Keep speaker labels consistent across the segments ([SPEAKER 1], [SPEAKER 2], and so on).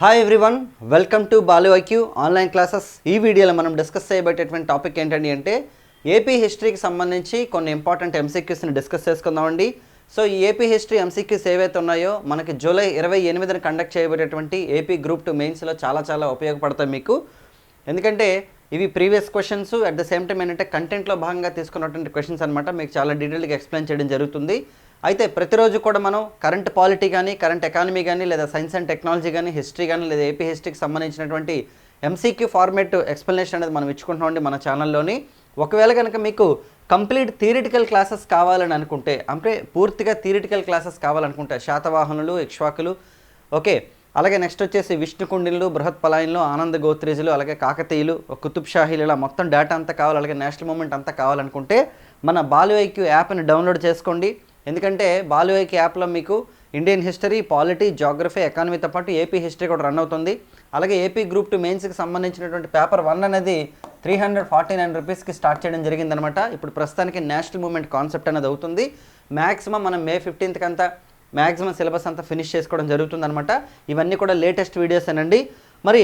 [SPEAKER 1] Hi everyone welcome to Balu IQ online classes ఈ వీడియోలో మనం డిస్కస్ చేయబట్టేటువంటి టాపిక్ ఏంటండి అంటే ఏపీ హిస్టరీకి సంబంధించి కొన్ని ఇంపార్టెంట్ ఎంసీక్యూస్ని డిస్కస్ చేసుకుందామండి సో ఈ ఏపీ హిస్టరీ ఎంసీక్యూస్ ఏవైతే ఉన్నాయో మనకి జూలై ఇరవై ఎనిమిదిన కండక్ట్ చేయబడేటువంటి ఏపీ గ్రూప్ టూ మెయిన్స్లో చాలా చాలా ఉపయోగపడతాయి మీకు. ఎందుకంటే ఇవి previous questions at the same time ఏంటంటే కంటెంట్లో భాగంగా తీసుకున్నటువంటి క్వశ్చన్స్ అనమాట మీకు చాలా డీటెయిల్గా ఎక్స్ప్లెయిన్ చేయడం జరుగుతుంది. అయితే ప్రతిరోజు కూడా మనం కరెంట్ పాలిటీ కానీ కరెంట్ ఎకానమీ కానీ లేదా సైన్స్ అండ్ టెక్నాలజీ కానీ హిస్టరీ కానీ లేదా ఏపీ హిస్టరీకి సంబంధించినటువంటి ఎంసీక్యూ ఫార్మేట్ ఎక్స్ప్లెనేషన్ అనేది మనం ఇచ్చుకుంటామండి మన ఛానల్లోని. ఒకవేళ కనుక మీకు కంప్లీట్ థియరిటికల్ క్లాసెస్ కావాలని అనుకుంటే అంటే పూర్తిగా థియరిటికల్ క్లాసెస్ కావాలనుకుంటే శాతవాహనులు ఇక్ష్వాకులు ఓకే. అలాగే నెక్స్ట్ వచ్చేసి విష్ణుకుండిలు బృహత్ పలాయన్లు ఆనంద గోత్రీజులు అలాగే కాకతీయులు కుతుబ్ షాహీలు ఇలా మొత్తం డేటా అంతా కావాలి అలాగే నేషనల్ మూమెంట్ అంతా కావాలనుకుంటే మన బాలు ఐక్యూ యాప్ని డౌన్లోడ్ చేసుకోండి. ఎందుకంటే బాలువైకి యాప్లో మీకు ఇండియన్ హిస్టరీ పాలిటీ జాగ్రఫీ ఎకానమీతో పాటు ఏపీ హిస్టరీ కూడా రన్ అవుతుంది. అలాగే ఏపీ గ్రూప్ టూ మెయిన్స్కి సంబంధించినటువంటి పేపర్ వన్ అనేది త్రీ హండ్రెడ్ ఫార్టీ నైన్ రూపీస్కి స్టార్ట్ చేయడం జరిగిందనమాట. ఇప్పుడు ప్రస్తుతానికి నేషనల్ మూమెంట్ కాన్సెప్ట్ అనేది అవుతుంది. మ్యాక్సిమం మనం మే ఫిఫ్టీన్త్కి అంతా మ్యాక్సిమం సిలబస్ అంతా ఫినిష్ చేసుకోవడం జరుగుతుందనమాట. ఇవన్నీ కూడా లేటెస్ట్ వీడియోస్ అనండి. మరి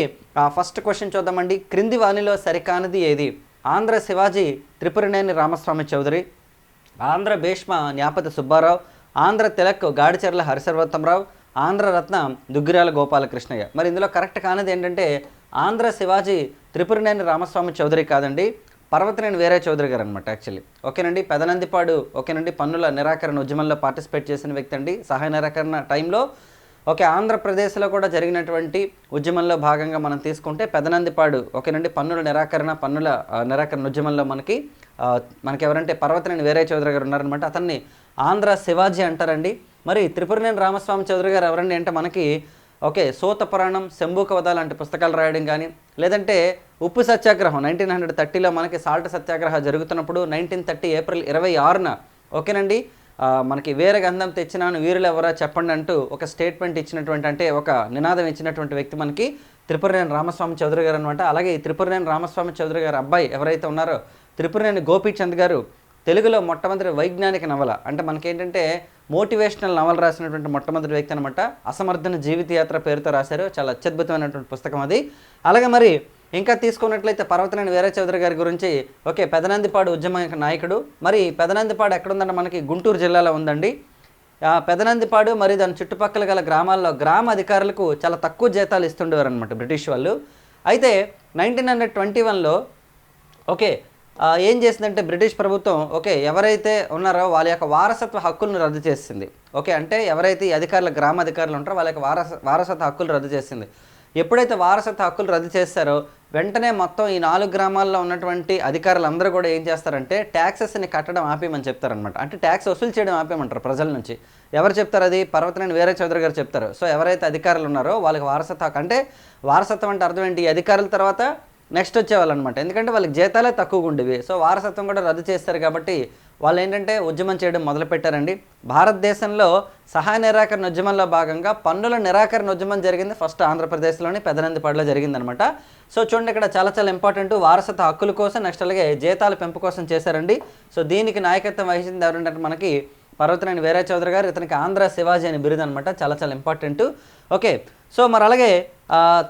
[SPEAKER 1] ఫస్ట్ క్వశ్చన్ చూద్దామండి. క్రింది వాణిలో సరికానిది ఏది? ఆంధ్ర శివాజీ త్రిపురనేని రామస్వామి చౌదరి. ఆంధ్ర భీష్మ న్యాపతి సుబ్బారావు ఆంధ్ర తిలక్ గాడిచెర్ల హరిసర్వోత్తమరావు ఆంధ్ర రత్న దుగ్గిరాల గోపాలకృష్ణయ్య. మరి ఇందులో కరెక్ట్ కానిది ఏంటంటే ఆంధ్ర శివాజీ త్రిపురనేని రామస్వామి చౌదరి కాదండి పర్వతనేని వేరే చౌదరి గారు అనమాట యాక్చువల్లీ ఓకేనండి పెదనందిపాడు ఓకేనండి పన్నుల నిరాకరణ ఉద్యమంలో పార్టిసిపేట్ చేసిన వ్యక్తి అండి. సహాయ నిరాకరణ టైంలో ఓకే ఆంధ్రప్రదేశ్లో కూడా జరిగినటువంటి ఉద్యమంలో భాగంగా మనం తీసుకుంటే పెదనందిపాడు ఓకేనండి పన్నుల నిరాకరణ పన్నుల నిరాకరణ ఉద్యమంలో మనకి మనకి ఎవరంటే పర్వతనేని వేరే చౌదరి గారు ఉన్నారనమాట అతన్ని ఆంధ్ర శివాజీ అంటారండి. మరి త్రిపురనేని రామస్వామి చౌదరి గారు ఎవరండి అంటే మనకి ఓకే సోత పురాణం శంభూకవధ లాంటి పుస్తకాలు రాయడం కానీ లేదంటే ఉప్పు సత్యాగ్రహం నైన్టీన్ హండ్రెడ్ థర్టీలో మనకి సాల్ట్ సత్యాగ్రహం జరుగుతున్నప్పుడు నైన్టీన్ థర్టీ ఏప్రిల్ ఇరవై ఆరున ఓకేనండి మనకి వేరే గంధం తెచ్చినాను వీరులు ఎవరా చెప్పండి అంటూ ఒక స్టేట్మెంట్ ఇచ్చినటువంటి అంటే ఒక నినాదం ఇచ్చినటువంటి వ్యక్తి మనకి త్రిపురనేని రామస్వామి చౌదరి గారు అనమాట అలాగే ఈ త్రిపురనేని రామస్వామి చౌదరి గారు అబ్బాయి ఎవరైతే ఉన్నారో త్రిపురనేని గోపీచంద్ గారు తెలుగులో మొట్టమొదటి వైజ్ఞానిక నవల అంటే మనకేంటంటే మోటివేషనల్ నవల రాసినటువంటి మొట్టమొదటి వ్యక్తి అనమాట అసమర్థన జీవిత యాత్ర పేరుతో రాశారు. చాలా అత్యద్భుతమైనటువంటి పుస్తకం అది. అలాగే మరి ఇంకా తీసుకున్నట్లయితే పర్వతనేని వీరచౌదరి గారి గురించి ఓకే పెదనందిపాడు ఉద్యమ నాయకుడు. మరి పెదనందిపాడు ఎక్కడుందంటే మనకి గుంటూరు జిల్లాలో ఉందండి. పెదనందిపాడు మరి దాని చుట్టుపక్కల గల గ్రామాల్లో గ్రామ అధికారులకు చాలా తక్కువ జీతాలు ఇస్తుండేవారు అనమాట బ్రిటిష్ వాళ్ళు. అయితే నైన్టీన్ హండ్రెడ్ ట్వంటీ వన్లో ఓకే ఏం చేసిందంటే బ్రిటిష్ ప్రభుత్వం ఓకే ఎవరైతే ఉన్నారో వాళ్ళ యొక్క వారసత్వ హక్కులను రద్దు చేసింది. ఓకే అంటే ఎవరైతే ఈ అధికారులు గ్రామ అధికారులు ఉంటారో వాళ్ళ యొక్క వారస వారసత్వ హక్కులు రద్దు చేసింది. ఎప్పుడైతే వారసత్వ హక్కులు రద్దు చేస్తారో వెంటనే మొత్తం ఈ నాలుగు గ్రామాల్లో ఉన్నటువంటి అధికారులు అందరూ కూడా ఏం చేస్తారంటే ట్యాక్సెస్ని కట్టడం ఆపేయమని చెప్తారనమాట అంటే ట్యాక్స్ వసూలు చేయడం ఆపేయమంటారు ప్రజల నుంచి. ఎవరు చెప్తారు అది? పర్వతనేని వేరే చౌదరి గారు చెప్తారు. సో ఎవరైతే అధికారులు ఉన్నారో వాళ్ళకి వారసత్వ అంటే వారసత్వం అంటే అర్థం ఏంటి? అధికారుల తర్వాత నెక్స్ట్ వచ్చేవాళ్ళు అనమాట ఎందుకంటే వాళ్ళకి జీతాలే తక్కువగా ఉండేవి సో వారసత్వం కూడా రద్దు చేస్తారు కాబట్టి వాళ్ళు ఏంటంటే ఉద్యమం చేయడం మొదలుపెట్టారండి. భారతదేశంలో సహాయ నిరాకరణ ఉద్యమంలో భాగంగా పన్నుల నిరాకరణ ఉద్యమం జరిగింది. ఫస్ట్ ఆంధ్రప్రదేశ్లోని పెదనందిపాడులో జరిగిందనమాట. సో చూడండి ఇక్కడ చాలా చాలా ఇంపార్టెంట్ వారసత్వ హక్కుల కోసం నెక్స్ట్ అలాగే జీతాల పెంపు కోసం చేశారండి. సో దీనికి నాయకత్వం వహించింది ఎవరంటే మనకి పర్వతనేని వీర చౌదరి గారు ఇతనికి ఆంధ్ర శివాజీ అని బిరుదు అనమాట చాలా చాలా ఇంపార్టెంట్ ఓకే సో మరి అలాగే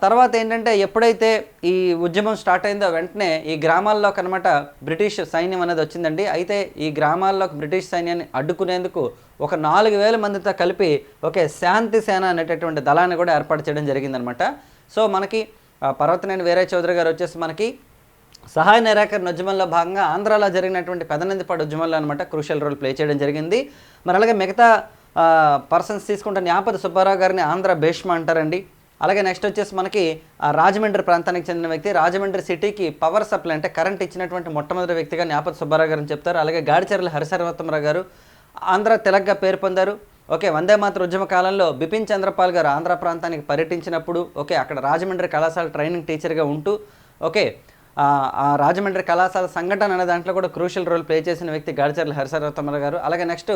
[SPEAKER 1] తర్వాత ఏంటంటే ఎప్పుడైతే ఈ ఉద్యమం స్టార్ట్ అయిందో వెంటనే ఈ గ్రామాల్లోకి అనమాట బ్రిటిష్ సైన్యం అనేది వచ్చిందండి. అయితే ఈ గ్రామాల్లోకి బ్రిటిష్ సైన్యాన్ని అడ్డుకునేందుకు ఒక నాలుగు వేల మందితో కలిపి ఓకే శాంతి సేన అనేటటువంటి దళాన్ని కూడా ఏర్పాటు చేయడం జరిగిందనమాట సో మనకి ఆ, పర్వతనేని వీరయ్య చౌదరి గారు వచ్చేసి మనకి సహాయ నిరాకరణ ఉద్యమంలో భాగంగా ఆంధ్రాలో జరిగినటువంటి పెదనందిపాడు ఉద్యమంలో అనమాట క్రూషియల్ రోల్ ప్లే చేయడం జరిగింది. మరి అలాగే మిగతా పర్సన్స్ తీసుకుంటే న్యాపతి సుబ్బారావు గారిని ఆంధ్ర భీష్మ అంటారండి. అలాగే నెక్స్ట్ వచ్చేసి మనకి ఆ, రాజమండ్రి ప్రాంతానికి చెందిన వ్యక్తి రాజమండ్రి సిటీకి పవర్ సప్లై అంటే కరెంట్ ఇచ్చినటువంటి మొట్టమొదటి వ్యక్తిగా న్యాపతి సుబ్బారావు గారిని చెప్తారు. అలాగే గాడిచెర్ల హరిసర్వోత్తమరావు గారు ఆంధ్ర తెలగ్గా పేరు పొందారు. ఓకే వందే మాతృ ఉద్యమ కాలంలో బిపిన్ చంద్రపాల్ గారు ఆంధ్ర ప్రాంతానికి పర్యటించినప్పుడు ఓకే అక్కడ రాజమండ్రి కళాశాల ట్రైనింగ్ టీచర్గా ఉంటూ ఓకే ఆ, రాజమండ్రి కళాశాల సంఘటన అనే దాంట్లో కూడా క్రూషియల్ రోల్ ప్లే చేసిన వ్యక్తి గాడిచర్ల హరిసరవతమర గారు. అలాగే నెక్స్ట్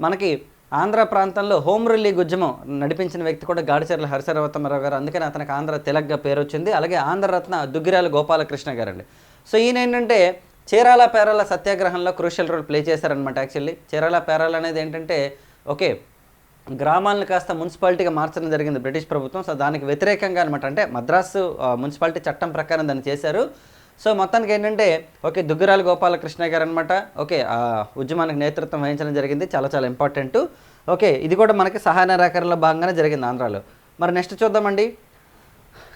[SPEAKER 1] మనకి ఆంధ్ర ప్రాంతంలో హోమ్ రూల్ ఉద్యమం నడిపించిన వ్యక్తి కూడా గాడిచర్ల హరిసరవతమరావు గారు. అందుకని అతనికి ఆంధ్ర తెలగ్గా పేరు వచ్చింది. అలాగే ఆంధ్రరత్న దుగ్గిరాల గోపాలకృష్ణ గారు అండి సో ఈయన ఏంటంటే చీరాల పేరాల సత్యాగ్రహంలో క్రూషియల్ రోల్ ప్లే చేశారనమాట యాక్చువల్లీ. చీరాల పేరాల అనేది ఏంటంటే ఓకే గ్రామాలను కాస్త మున్సిపాలిటీగా మార్చడం జరిగింది బ్రిటిష్ ప్రభుత్వం. సో దానికి వ్యతిరేకంగా అనమాట అంటే మద్రాసు మున్సిపాలిటీ చట్టం ప్రకారం దాన్ని చేశారు. సో మొత్తానికి ఏంటంటే ఓకే దుగ్గిరాల గోపాలకృష్ణ గారు అనమాట ఓకే ఆ ఉద్యమానికి నేతృత్వం వహించడం జరిగింది. చాలా చాలా ఇంపార్టెంట్. ఓకే ఇది కూడా మనకి సహాయ నిరాకరణలో భాగంగానే జరిగింది ఆంధ్రాలో. మరి నెక్స్ట్ చూద్దామండి.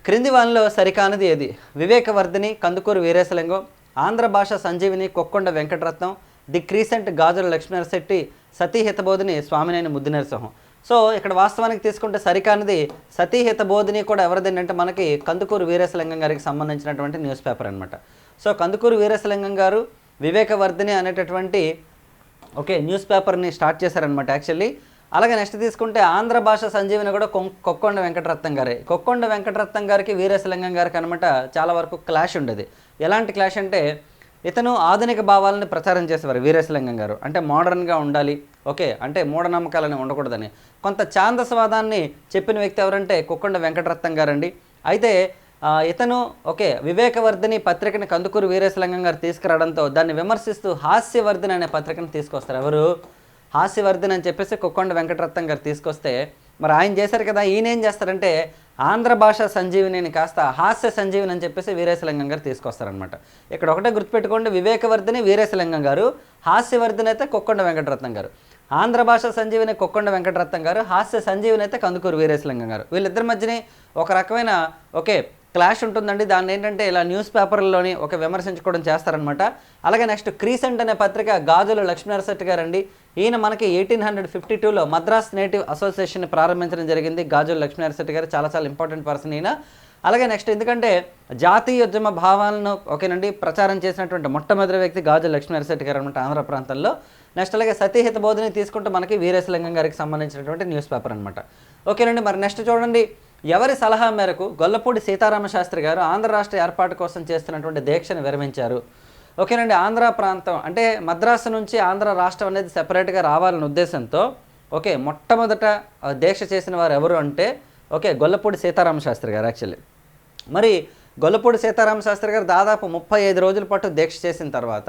[SPEAKER 1] క్రింది వానిలో సరికానిది ఏది? Vivekavardhini Kandukuri Veeresalingam Andhra Bhasha Sanjeevini Kokkonda Venkataratnam the crescent Gajula Lakshminarasetti Sati Hitabodhini Swamineni Muddu Narasimham so ఇక్కడ వాస్తవానికి తీసుకుంటే సరికానిది సతీహిత బోధిని కూడా ఎవరిదండి అంటే మనకి కందుకూరు వీరేశలింగం గారికి సంబంధించినటువంటి న్యూస్ పేపర్ అనమాట సో కందుకూరు వీరేశలింగం గారు వివేకవర్ధిని అనేటటువంటి ఓకే న్యూస్ పేపర్ని స్టార్ట్ చేశారనమాట యాక్చువల్లీ. అలాగే నెక్స్ట్ తీసుకుంటే ఆంధ్ర భాష సంజీవిని కూడా కొం- కొక్కొండ వెంకటరత్నం గారే. కొక్కొండ వెంకటరత్నం గారికి వీరేశలింగం గారికి అనమాట చాలా వరకు క్లాష్ ఉండేది. ఎలాంటి క్లాష్ అంటే ఇతను ఆధునిక భావాలను ప్రచారం చేసేవారు వీరేశలింగం గారు. అంటే మోడర్న్గా ఉండాలి ఓకే అంటే మూఢనమ్మకాలని ఉండకూడదని. కొంత ఛాందసవాదాన్ని చెప్పిన వ్యక్తి ఎవరంటే కుక్కండ వెంకటరత్నం గారండి. అయితే ఇతను ఓకే వివేకవర్ధిని పత్రికని కందుకూరు వీరేశలింగం గారు తీసుకురావడంతో దాన్ని విమర్శిస్తూ హాస్యవర్ధిని అనే పత్రికను తీసుకొస్తారు. ఎవరు? హాస్యవర్ధన్ అని చెప్పేసి కుక్కొండ వెంకటరత్నం గారు తీసుకొస్తే మరి ఆయన చేశారు కదా ఈయన ఏం చేస్తారంటే ఆంధ్ర భాష సంజీవిని కాస్త హాస్య సంజీవిని అని చెప్పేసి వీరేశలింగం గారు తీసుకొస్తారనమాట ఇక్కడ ఒకటే గుర్తుపెట్టుకోండి వివేకవర్ధిని వీరేశలింగం గారు హాస్యవర్ధన్ అయితే కుక్కొండ వెంకటరత్నం గారు. ఆంధ్ర భాష సంజీవిని కొక్కొండ వెంకటరత్నం గారు హాస్య సంజీవిని అయితే కందుకూరు వీరేశలింగం గారు. వీళ్ళిద్దరి మధ్యనే ఒక రకమైన ఓకే క్లాష్ ఉంటుందండి. దాన్ని ఏంటంటే ఇలా న్యూస్ పేపర్లోని ఒక విమర్శించుకోవడం చేస్తారనమాట అలాగే నెక్స్ట్ క్రీసెంట్ అనే పత్రిక గాజుల లక్ష్మీనరశెట్టి గారండి. ఈయన మనకి ఎయిటీన్ హండ్రెడ్ ఫిఫ్టీ టూలో మద్రాస్ నేటివ్ అసోసియేషన్ ప్రారంభించడం జరిగింది. గాజుల లక్ష్మీనరశెట్టి గారు చాలా చాలా ఇంపార్టెంట్ పర్సన్ ఈయన. అలాగే నెక్స్ట్ ఎందుకంటే జాతీయోద్యమ భావాలను ఓకేనండి ప్రచారం చేసినటువంటి మొట్టమొదటి వ్యక్తి గాజు లక్ష్మీనరశెట్టి గారు అనమాట ఆంధ్ర ప్రాంతంలో. నెక్స్ట్ అలాగే సతీహిత బోధిని తీసుకుంటే మనకి వీరేశలింగం గారికి సంబంధించినటువంటి న్యూస్ పేపర్ అనమాట ఓకేనండి మరి నెక్స్ట్ చూడండి. ఎవరి సలహా మేరకు గొల్లపూడి సీతారామ శాస్త్రి గారు ఆంధ్ర రాష్ట్ర ఏర్పాటు కోసం చేస్తున్నటువంటి దీక్షను విరమించారు. ఓకేనండి ఆంధ్ర ప్రాంతం అంటే మద్రాసు నుంచి ఆంధ్ర రాష్ట్రం అనేది సెపరేట్గా రావాలనే ఉద్దేశంతో ఓకే మొట్టమొదట దీక్ష చేసిన వారు ఎవరు అంటే ఓకే గొల్లపూడి సీతారామ శాస్త్రి గారు యాక్చువల్లీ మరి గొల్లపూడి సీతారామ శాస్త్రి గారు దాదాపు ముప్పై ఐదు రోజుల పాటు దీక్ష చేసిన తర్వాత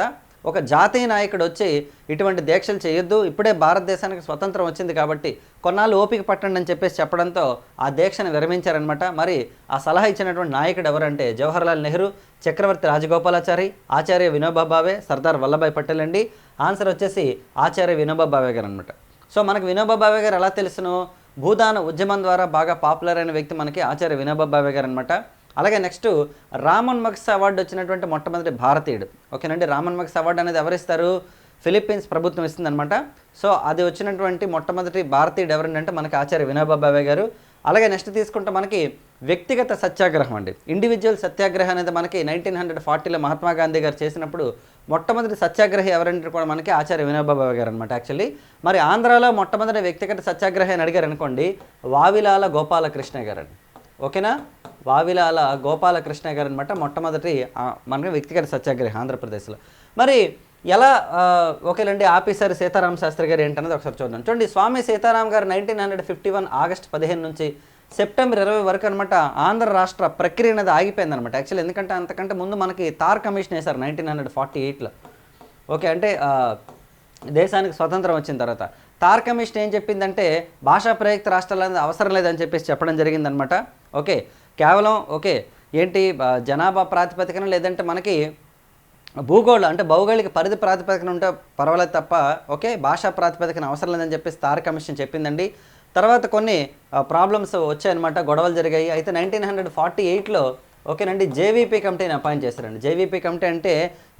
[SPEAKER 1] ఒక జాతీయ నాయకుడు వచ్చి ఇటువంటి దీక్షలు చేయొద్దు ఇప్పుడే భారతదేశానికి స్వతంత్రం వచ్చింది కాబట్టి కొన్నాళ్ళు ఓపిక పట్టండి అని చెప్పేసి చెప్పడంతో ఆ దీక్షను విరమించారనమాట మరి ఆ సలహా ఇచ్చినటువంటి నాయకుడు ఎవరంటే జవహర్లాల్ నెహ్రూ చక్రవర్తి రాజగోపాలాచారి ఆచార్య వినోబా భావే సర్దార్ వల్లభాయ్ పటేల్ అండి. ఆన్సర్ వచ్చేసి ఆచార్య వినోబా భావే గారు అనమాట సో మనకు వినోబా భావే గారు ఎలా తెలుసును? భూదాన ఉద్యమం ద్వారా బాగా పాపులర్ అయిన వ్యక్తి మనకి ఆచార్య వినోబా బాబే గారు అనమాట అలాగే నెక్స్ట్ రామన్ మక్స్ అవార్డు వచ్చినటువంటి మొట్టమొదటి భారతీయుడు. ఓకేనండి? రామన్ మక్స్ అవార్డు అనేది ఎవరిస్తారు? ఫిలిప్పీన్స్ ప్రభుత్వం ఇస్తుందనమాట సో అది వచ్చినటువంటి మొట్టమొదటి భారతీయుడు ఎవరంటే మనకి ఆచార్య వినోబా గారు. అలాగే నెక్స్ట్ తీసుకుంటే మనకి వ్యక్తిగత సత్యాగ్రహం అండి. ఇండివిజువల్ సత్యాగ్రహం అనేది మనకి నైన్టీన్ హండ్రెడ్ ఫార్టీలో మహాత్మా గాంధీ గారు చేసినప్పుడు మొట్టమొదటి సత్యాగ్రహి ఎవరంటే కూడా మనకి ఆచార్య వినోబా గారు అనమాట యాక్చువల్లీ. మరి ఆంధ్రాలో మొట్టమొదటి వ్యక్తిగత సత్యాగ్రహి అని అడిగారు అనుకోండి వావిలాల గోపాలకృష్ణ గారు అండి ఓకేనా? వావిలాల గోపాలకృష్ణ గారు అనమాట మొట్టమొదటి మనకి వ్యక్తిగత సత్యాగ్రహి ఆంధ్రప్రదేశ్లో. మరి ఎలా ఓకేలండి ఆఫీసర్ సీతారామ శాస్త్రి గారు ఏంటన్నది ఒకసారి చూద్దాం. చూడండి Swami Sitaram garu nineteen hundred fifty one August పదిహేను నుంచి సెప్టెంబర్ ఇరవై వరకు అనమాట ఆంధ్ర రాష్ట్ర ప్రక్రియ అనేది ఆగిపోయింది అనమాట యాక్చువల్లీ ఎందుకంటే అంతకంటే ముందు మనకి తార్ కమిషన్ వేశారు నైన్టీన్ హండ్రెడ్ ఫార్టీ ఎయిట్లో. ఓకే అంటే దేశానికి స్వతంత్రం వచ్చిన తర్వాత. తార్ కమిషన్ ఏం చెప్పిందంటే భాషా ప్రయుక్త రాష్ట్రాలనేది అవసరం లేదని చెప్పేసి చెప్పడం జరిగిందనమాట ఓకే కేవలం ఓకే ఏంటి జనాభా ప్రాతిపదికన లేదంటే మనకి భూగోళ అంటే భౌగోళిక పరిధి ప్రాతిపదికన ఉంటే పర్వాలేదు తప్ప ఓకే భాషా ప్రాతిపదికన అవసరం లేదని చెప్పేసి తార్ కమిషన్ చెప్పిందండి. తర్వాత కొన్ని ప్రాబ్లమ్స్ వచ్చాయన్నమాట. గొడవలు జరిగాయి. అయితే నైన్టీన్ హండ్రెడ్ ఫార్టీ ఎయిట్లో ఓకేనండి జేవీపీ కమిటీని అపాయింట్ చేశారండి. జేవీపీ కమిటీ అంటే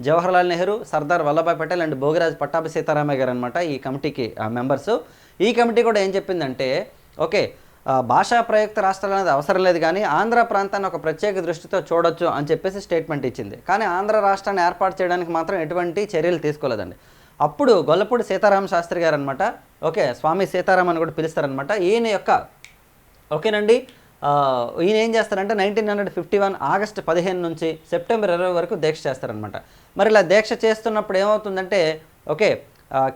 [SPEAKER 1] జవహర్లాల్ నెహ్రూ సర్దార్ వల్లభాయ్ పటేల్ అండ్ భోగిరాజ్ పట్టాభి సీతారామయ్య గారు అనమాట ఈ కమిటీకి మెంబర్స్ ఈ కమిటీ కూడా ఏం చెప్పిందంటే ఓకే భాషా ప్రయుక్త రాష్ట్రాలు అనేది అవసరం లేదు కానీ ఆంధ్ర ప్రాంతాన్ని ఒక ప్రత్యేక దృష్టితో చూడొచ్చు అని చెప్పేసి స్టేట్మెంట్ ఇచ్చింది. కానీ ఆంధ్ర రాష్ట్రాన్ని ఏర్పాటు చేయడానికి మాత్రం ఎటువంటి చర్యలు తీసుకోలేదండి. అప్పుడు గొల్లపూడి సీతారామ శాస్త్రి గారు అనమాట ఓకే స్వామి సీతారాం అని కూడా పిలుస్తారనమాట ఈయన యొక్క ఓకేనండి. ఈయన ఏం చేస్తారంటే nineteen hundred fifty one August పదిహేను నుంచి సెప్టెంబర్ ఇరవై వరకు దీక్ష చేస్తారనమాట మరి ఇలా దీక్ష చేస్తున్నప్పుడు ఏమవుతుందంటే ఓకే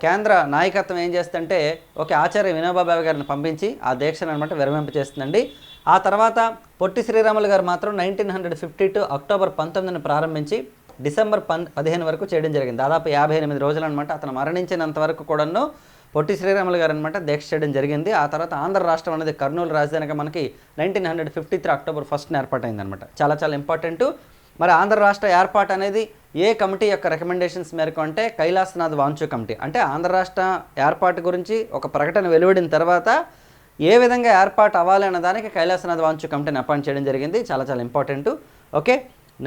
[SPEAKER 1] కేంద్ర నాయకత్వం ఏం చేస్తుందంటే ఓకే ఆచార్య వినోబాబాయి గారిని పంపించి ఆ దీక్షను అనమాట విరమింప చేస్తుందండి. ఆ తర్వాత పొట్టి శ్రీరాములు గారు మాత్రం nineteen hundred fifty two October పంతొమ్మిదిని ప్రారంభించి డిసెంబర్ పన్ పదిహేను వరకు చేయడం జరిగింది. దాదాపు యాభై ఎనిమిది రోజులు అనమాట అతను మరణించినంత వరకు కూడాను పొట్టి శ్రీరాములు గారు అనమాట దీక్ష చేయడం జరిగింది. ఆ తర్వాత ఆంధ్ర రాష్ట్రం అనేది కర్నూలు రాజధానిగా మనకి nineteen hundred fifty three October ఫస్ట్న ఏర్పాటైందనమాట చాలా చాలా ఇంపార్టెంట్. మరి ఆంధ్ర రాష్ట్ర ఏర్పాటు అనేది ఏ కమిటీ యొక్క రికమెండేషన్స్ మేరకు అంటే కైలాసనాథ్ వాంచు కమిటీ. అంటే ఆంధ్ర రాష్ట్ర ఏర్పాటు గురించి ఒక ప్రకటన వెలువడిన తర్వాత ఏ విధంగా ఏర్పాటు అవ్వాలి అన్న దానికి కైలాసనాథ్ వాంచు కమిటీని అపాయింట్ చేయడం జరిగింది. చాలా చాలా ఇంపార్టెంట్. ఓకే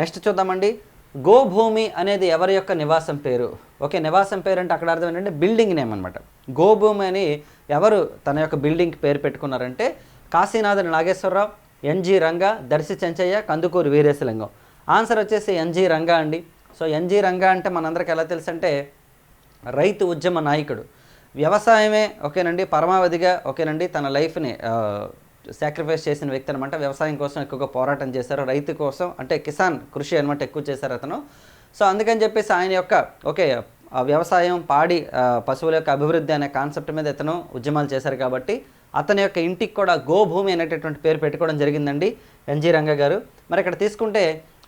[SPEAKER 1] నెక్స్ట్ చూద్దామండి. గోభూమి అనేది ఎవరి యొక్క నివాసం పేరు? ఓకే నివాసం పేరు అంటే అక్కడ అర్థం ఏంటంటే బిల్డింగ్ నేమ్ అనమాట గోభూమి అని ఎవరు తన యొక్క బిల్డింగ్కి పేరు పెట్టుకున్నారంటే కాశీనాథన్ నాగేశ్వరరావు ఎన్జి రంగా దర్శి చెంచయ్య కందుకూరు వీరేశలింగం. ఆన్సర్ వచ్చేసి ఎన్జి రంగా అండి. సో ఎన్జి రంగా అంటే మనందరికి ఎలా తెలుసు అంటే రైతు ఉద్యమ నాయకుడు. వ్యవసాయమే ఓకేనండి పరమావధిగా ఓకేనండి తన లైఫ్ని సాక్రిఫైస్ చేసిన వ్యక్తి అనమాట. వ్యవసాయం కోసం ఎక్కువగా పోరాటం చేశారు. రైతు కోసం అంటే కిసాన్ కృషి అనమాట ఎక్కువ చేశారు అతను. సో అందుకని చెప్పేసి ఆయన యొక్క ఓకే వ్యవసాయం పాడి పశువుల యొక్క అభివృద్ధి అనే కాన్సెప్ట్ మీద ఇతను ఉద్యమాలు చేశారు కాబట్టి అతని యొక్క ఇంటికి కూడా గోభూమి అనేటటువంటి పేరు పెట్టుకోవడం జరిగిందండి ఎన్జి రంగ గారు. మరి ఇక్కడ తీసుకుంటే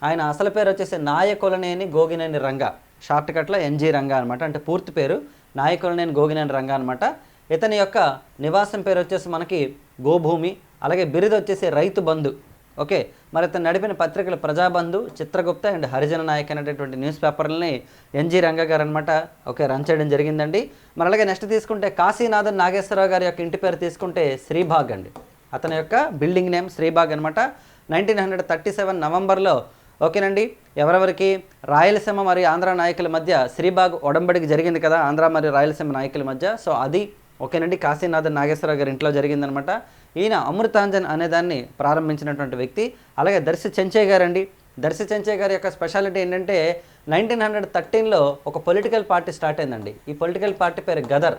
[SPEAKER 1] ఆయన అసలు పేరు వచ్చేసి నాయకులనేని గోగినేని రంగ. షార్ట్ కట్లో ఎన్జి రంగ అనమాట. అంటే పూర్తి పేరు నాయకులనేని గోగినేని రంగ అనమాట. ఇతని యొక్క నివాసం పేరు వచ్చేసి మనకి గోభూమి అలాగే బిరుదు వచ్చేసి రైతు బంధు. ఓకే మరి అతను నడిపిన పత్రికలు ప్రజాబంధు చిత్రగుప్త అండ్ హరిజన నాయక్ అనేటటువంటి న్యూస్ పేపర్లని ఎన్జి రంగ గారు అనమాట ఓకే రన్ చేయడం జరిగిందండి. మరి అలాగే నెక్స్ట్ తీసుకుంటే కాశీనాథన్ నాగేశ్వరరావు గారి యొక్క ఇంటి పేరు తీసుకుంటే శ్రీభాగ్ అండి. అతని యొక్క బిల్డింగ్ నేమ్ శ్రీబాగ్ అనమాట నైన్టీన్ హండ్రెడ్ థర్టీ సెవెన్ నవంబర్లో ఓకేనండి ఎవరెవరికి? రాయలసీమ మరియు ఆంధ్ర నాయకుల మధ్య శ్రీబాగ్ ఒడంబడికి జరిగింది కదా ఆంధ్ర మరియు రాయలసీమ నాయకుల మధ్య. సో అది ఓకేనండి కాశీనాథన్ నాగేశ్వరరావు గారి ఇంట్లో జరిగిందనమాట ఈయన అమృతాంజన్ అనే దాన్ని ప్రారంభించినటువంటి వ్యక్తి. అలాగే దర్శి చెంచయ్య గారండి. దర్శి చెంచయ్య గారి యొక్క స్పెషాలిటీ ఏంటంటే నైన్టీన్ హండ్రెడ్ థర్టీన్లో ఒక పొలిటికల్ పార్టీ స్టార్ట్ అయిందండి. ఈ పొలిటికల్ పార్టీ పేరు గదర్.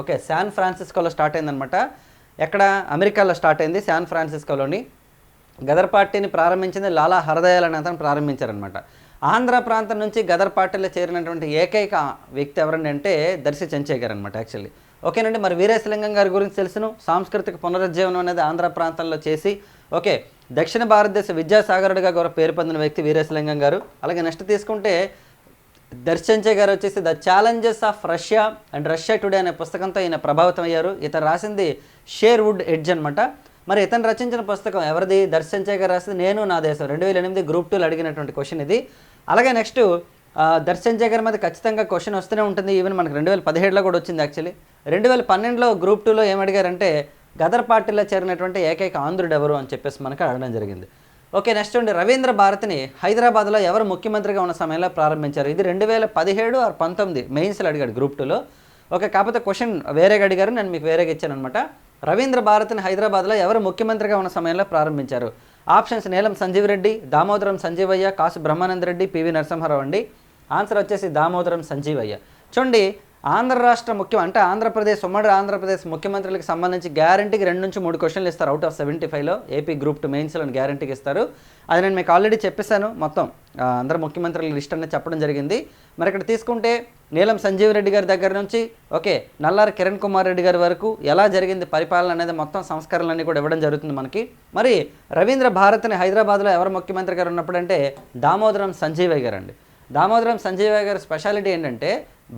[SPEAKER 1] ఓకే శాన్ ఫ్రాన్సిస్కోలో స్టార్ట్ అయిందనమాట ఎక్కడ? అమెరికాలో స్టార్ట్ అయింది శాన్ ఫ్రాన్సిస్కోలోని. గదర్ పార్టీని ప్రారంభించింది లాలా హరదయాల్ అనే అతను ప్రారంభించారనమాట ఆంధ్ర ప్రాంతం నుంచి గదర్ పార్టీలో చేరినటువంటి ఏకైక వ్యక్తి ఎవరండి అంటే దర్శి చెంచయ్య గారు అనమాట యాక్చువల్లీ ఓకేనండి మరి వీరేశలింగం గారి గురించి తెలుసును. సాంస్కృతిక పునరుజ్జీవనం అనేది ఆంధ్ర ప్రాంతంలో చేసి ఓకే దక్షిణ భారతదేశ విద్యాసాగరుడిగా కూడా పేరు పొందిన వ్యక్తి వీరేశలింగం గారు. అలాగే నెక్స్ట్ తీసుకుంటే దర్శించే గారు వచ్చేసి the challenges of Russia and Russia today అనే పుస్తకంతో ఈయన ప్రభావితం అయ్యారు ఇతను రాసింది షేర్ వుడ్ ఎడ్జ్ అనమాట మరి ఇతను రచించిన పుస్తకం ఎవరిది? దర్శించే గారు రాసింది నేను నా దేశం. రెండు వేల ఎనిమిది గ్రూప్ టూలో అడిగినటువంటి క్వశ్చన్ ఇది. అలాగే నెక్స్ట్ దర్శన్ జగర్ మీద ఖచ్చితంగా క్వశ్చన్ వస్తూనే ఉంటుంది. ఈవెన్ మనకు రెండు వేల పదిహేడులో కూడా వచ్చింది యాక్చువల్లీ రెండు వేల పన్నెండులో గ్రూప్ టూలో ఏం అడిగారంటే గదర్ పార్టీలో చేరినటువంటి ఏకైక ఆంధ్రుడు ఎవరు అని చెప్పేసి మనకు అడగడం జరిగింది. ఓకే నెక్స్ట్ ఉండి రవీంద్ర భారతిని హైదరాబాద్లో ఎవరు ముఖ్యమంత్రిగా ఉన్న సమయంలో ప్రారంభించారు? ఇది రెండు వేల పదిహేడు ఆరు పంతొమ్మిది మెయిన్స్లో అడిగాడు గ్రూప్ టూలో ఓకే కాకపోతే క్వశ్చన్ వేరేగా అడిగారు. నేను మీకు వేరేగా ఇచ్చాను అనమాట రవీంద్ర భారతిని హైదరాబాద్లో ఎవరు ముఖ్యమంత్రిగా ఉన్న సమయంలో ప్రారంభించారు? ఆప్షన్స్ నీలం సంజీవ్ రెడ్డి దామోదరం సంజీవయ్య కాసు బ్రహ్మానంద రెడ్డి పివి నరసింహారావు అండి. ఆన్సర్ వచ్చేసి దామోదరం సంజీవయ్య. చూడండి ఆంధ్ర రాష్ట్ర ముఖ్యం అంటే ఆంధ్రప్రదేశ్ ఉమ్మడి ఆంధ్రప్రదేశ్ ముఖ్యమంత్రులకు సంబంధించి గ్యారంటీకి రెండు నుంచి మూడు క్వశ్చన్లు ఇస్తారు. అవుట్ ఆఫ్ సెవెంటీ ఫైవ్లో ఏపీ గ్రూప్ టూ మెయిన్స్లో గ్యారంటీకి ఇస్తారు. అది నేను మీకు ఆల్రెడీ చెప్పేశాను. మొత్తం అందరు ముఖ్యమంత్రుల లిస్ట్ అనేది చెప్పడం జరిగింది. మరి ఇక్కడ తీసుకుంటే నీలం సంజీవ్ రెడ్డి గారి దగ్గర నుంచి ఓకే నల్లారి కిరణ్ కుమార్ రెడ్డి గారి వరకు ఎలా జరిగింది పరిపాలన అనేది మొత్తం సంస్కరణలన్నీ కూడా ఇవ్వడం జరుగుతుంది మనకి. మరి రవీంద్ర భారత్ని హైదరాబాద్లో ఎవరు ముఖ్యమంత్రి గారు ఉన్నప్పుడంటే దామోదరం సంజీవయ్య గారు అండి దామోదరం సంజయ్ గారి స్పెషాలిటీ ఏంటంటే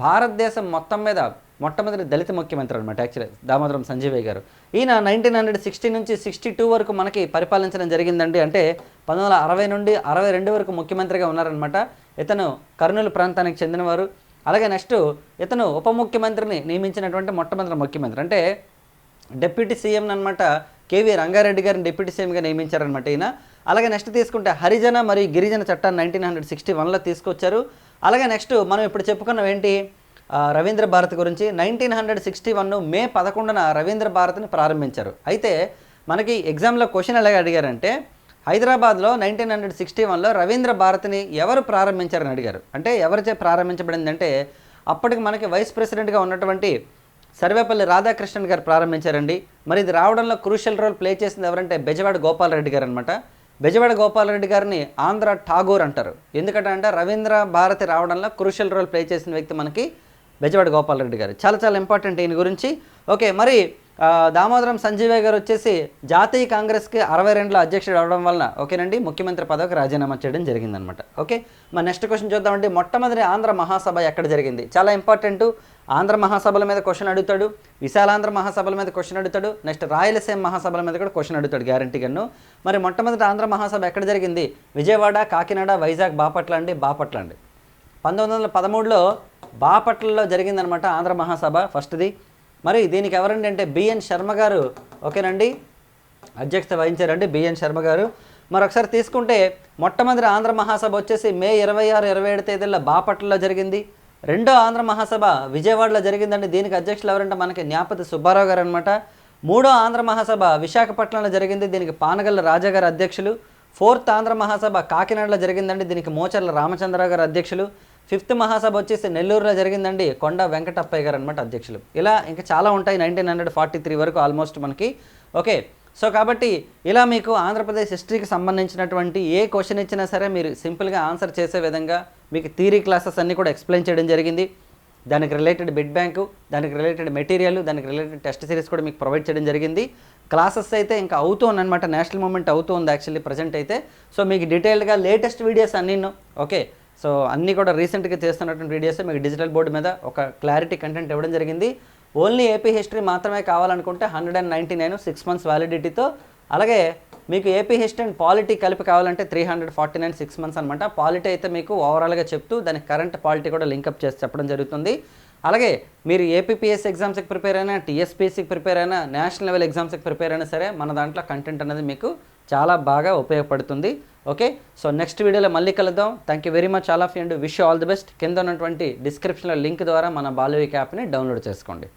[SPEAKER 1] భారతదేశం మొత్తం మీద మొట్టమొదటి దళిత ముఖ్యమంత్రి అనమాట యాక్చువల్లీ దామోదరం సంజీవయ్య గారు. ఈయన నైన్టీన్ హండ్రెడ్ సిక్స్టీ నుంచి సిక్స్టీ టూ వరకు మనకి పరిపాలించడం జరిగిందండి. అంటే పంతొమ్మిది వందల అరవై నుండి అరవై రెండు వరకు ముఖ్యమంత్రిగా ఉన్నారనమాట ఇతను కర్నూలు ప్రాంతానికి చెందినవారు. అలాగే నెక్స్ట్ ఇతను ఉప ముఖ్యమంత్రిని నియమించినటువంటి మొట్టమొదటి ముఖ్యమంత్రి. అంటే డెప్యూటీ సీఎం అనమాట కేవీ రంగారెడ్డి గారిని డిప్యూటీ సీఎంగా నియమించారనమాట ఈయన. అలాగే నెక్స్ట్ తీసుకుంటే హరిజన మరియు గిరిజన చట్టాన్ని నైన్టీన్ హండ్రెడ్ సిక్స్టీ వన్లో తీసుకొచ్చారు. అలాగే నెక్స్ట్ మనం ఇప్పుడు చెప్పుకున్నాం ఏంటి? రవీంద్ర భారత్ గురించి. Nineteen hundred sixty one May పదకొండున రవీంద్ర భారత్ని ప్రారంభించారు. అయితే మనకి ఎగ్జామ్లో క్వశ్చన్ ఎలాగ అడిగారంటే హైదరాబాద్లో నైన్టీన్ హండ్రెడ్ సిక్స్టీ వన్లో రవీంద్ర భారత్ని ఎవరు ప్రారంభించారని అడిగారు. అంటే ఎవరిచే ప్రారంభించబడిందంటే అప్పటికి మనకి వైస్ ప్రెసిడెంట్గా ఉన్నటువంటి సర్వేపల్లి రాధాకృష్ణన్ గారు ప్రారంభించారండి. మరి ఇది రావడంలో క్రూషియల్ రోల్ ప్లే చేసింది ఎవరంటే బెజవాడ గోపాలరెడ్డి గారు అనమాట బెజవాడ గోపాలరెడ్డి గారిని ఆంధ్ర ఠాగూర్ అంటారు. ఎందుకంటే అంటే రవీంద్ర భారతి రావడంలో క్రూషియల్ రోల్ ప్లే చేసిన వ్యక్తి మనకి బెజవాడ గోపాలరెడ్డి గారు. చాలా చాలా ఇంపార్టెంట్ ఈయన గురించి. ఓకే మరి దామోదరం సంజీవయ్య గారు వచ్చేసి జాతీయ కాంగ్రెస్కి అరవై రెండులో అధ్యక్షుడు అవడం వలన ఓకేనండి ముఖ్యమంత్రి పదవికి రాజీనామా చేయడం జరిగిందనమాట ఓకే మరి నెక్స్ట్ క్వశ్చన్ చూద్దామండి. మొట్టమొదటి ఆంధ్ర మహాసభ ఎక్కడ జరిగింది? చాలా ఇంపార్టెంట్. ఆంధ్ర మహాసభల మీద క్వశ్చన్ అడుగుతాడు విశాలాంధ్ర మహాసభల మీద క్వశ్చన్ అడుగుతాడు నెక్స్ట్ రాయలసీమ మహాసభల మీద కూడా క్వశ్చన్ అడుగుతాడు గ్యారంటీగాను మరి మొట్టమొదటి ఆంధ్ర మహాసభ ఎక్కడ జరిగింది? విజయవాడ కాకినాడ వైజాగ్ బాపట్ల అండి బాపట్ల అండి. పంతొమ్మిది వందల పదమూడులో బాపట్లలో జరిగిందనమాట ఆంధ్ర మహాసభ ఫస్ట్ది. మరి దీనికి ఎవరండి అంటే బిఎన్ శర్మ గారు. ఓకేనండి? అధ్యక్షత వహించారండి బిఎన్ శర్మ గారు. మరి ఒకసారి తీసుకుంటే మొట్టమొదటి ఆంధ్ర మహాసభ వచ్చేసి మే ఇరవై ఆరు ఇరవై ఏడు తేదీల్లో బాపట్లలో జరిగింది. రెండో ఆంధ్ర మహాసభ విజయవాడలో జరిగిందండి. దీనికి అధ్యక్షులు ఎవరంటే మనకి న్యాపతి సుబ్బారావు గారు అనమాట మూడో ఆంధ్ర మహాసభ విశాఖపట్నంలో జరిగింది. దీనికి పానగల్ల రాజా గారు అధ్యక్షులు. ఫోర్త్ ఆంధ్ర మహాసభ కాకినాడలో జరిగిందండి. దీనికి మోచర్ల రామచంద్రరావు గారు అధ్యక్షులు. ఫిఫ్త్ మహాసభ వచ్చేసి నెల్లూరులో జరిగిందండి. కొండ వెంకటప్పయ్య గారు అనమాట అధ్యక్షులు. ఇలా ఇంకా చాలా ఉంటాయి. నైన్టీన్ హండ్రెడ్ ఫార్టీ త్రీ వరకు ఆల్మోస్ట్ మనకి. ఓకే. సో కాబట్టి ఇలా మీకు ఆంధ్రప్రదేశ్ హిస్టరీకి సంబంధించినటువంటి ఏ క్వశ్చన్ ఇచ్చినా సరే మీరు సింపుల్గా ఆన్సర్ చేసే విధంగా మీకు థీరీ క్లాసెస్ అన్నీ కూడా ఎక్స్ప్లెయిన్ చేయడం జరిగింది. దానికి రిలేటెడ్ బిడ్ బ్యాంకు దానికి రిలేటెడ్ మెటీరియల్ దానికి రిలేటెడ్ టెస్ట్ సిరీస్ కూడా మీకు ప్రొవైడ్ చేయడం జరిగింది. క్లాసెస్ అయితే ఇంకా అవుతుందన్నమాట నేషనల్ మూమెంట్ అవుతూ ఉంది యాక్చువల్లీ ప్రజెంట్ అయితే. సో మీకు డీటెయిల్డ్గా లేటెస్ట్ వీడియోస్ అన్నీ ఓకే సో అన్నీ కూడా రీసెంట్గా చేస్తున్నటువంటి వీడియోస్ మీకు డిజిటల్ బోర్డు మీద ఒక క్లారిటీ కంటెంట్ ఇవ్వడం జరిగింది. ఓన్లీ ఏపీ హిస్టరీ మాత్రమే కావాలనుకుంటే hundred and ninety nine six months వ్యాలిడిటీతో అలాగే మీకు ఏపీ హిస్టరీ అండ్ పాలిటీ కలిపి కావాలంటే three hundred forty nine six months అనమాట పాలిటీ అయితే మీకు ఓవరాల్గా చెప్తూ దానికి కరెంట్ పాలిటీ కూడా లింకప్ చేసి చెప్పడం జరుగుతుంది. అలాగే మీరు ఏపీపీఎస్ ఎగ్జామ్స్కి ప్రిపేర్ అయినా టీఎస్పీఎస్సీకి ప్రిపేర్ అయినా నేషనల్ లెవెల్ ఎగ్జామ్స్కి ప్రిపేర్ అయినా సరే మన దాంట్లో కంటెంట్ అనేది మీకు చాలా బాగా ఉపయోగపడుతుంది. ఓకే సో నెక్స్ట్ వీడియోలో మళ్ళీ కలుద్దాం. Thank you very much all of you and wish all the best కింద ఉన్నటువంటి డిస్క్రిప్షన్లో లింక్ ద్వారా మన బాలవీక్ యాప్ని డౌన్లోడ్ చేసుకోండి.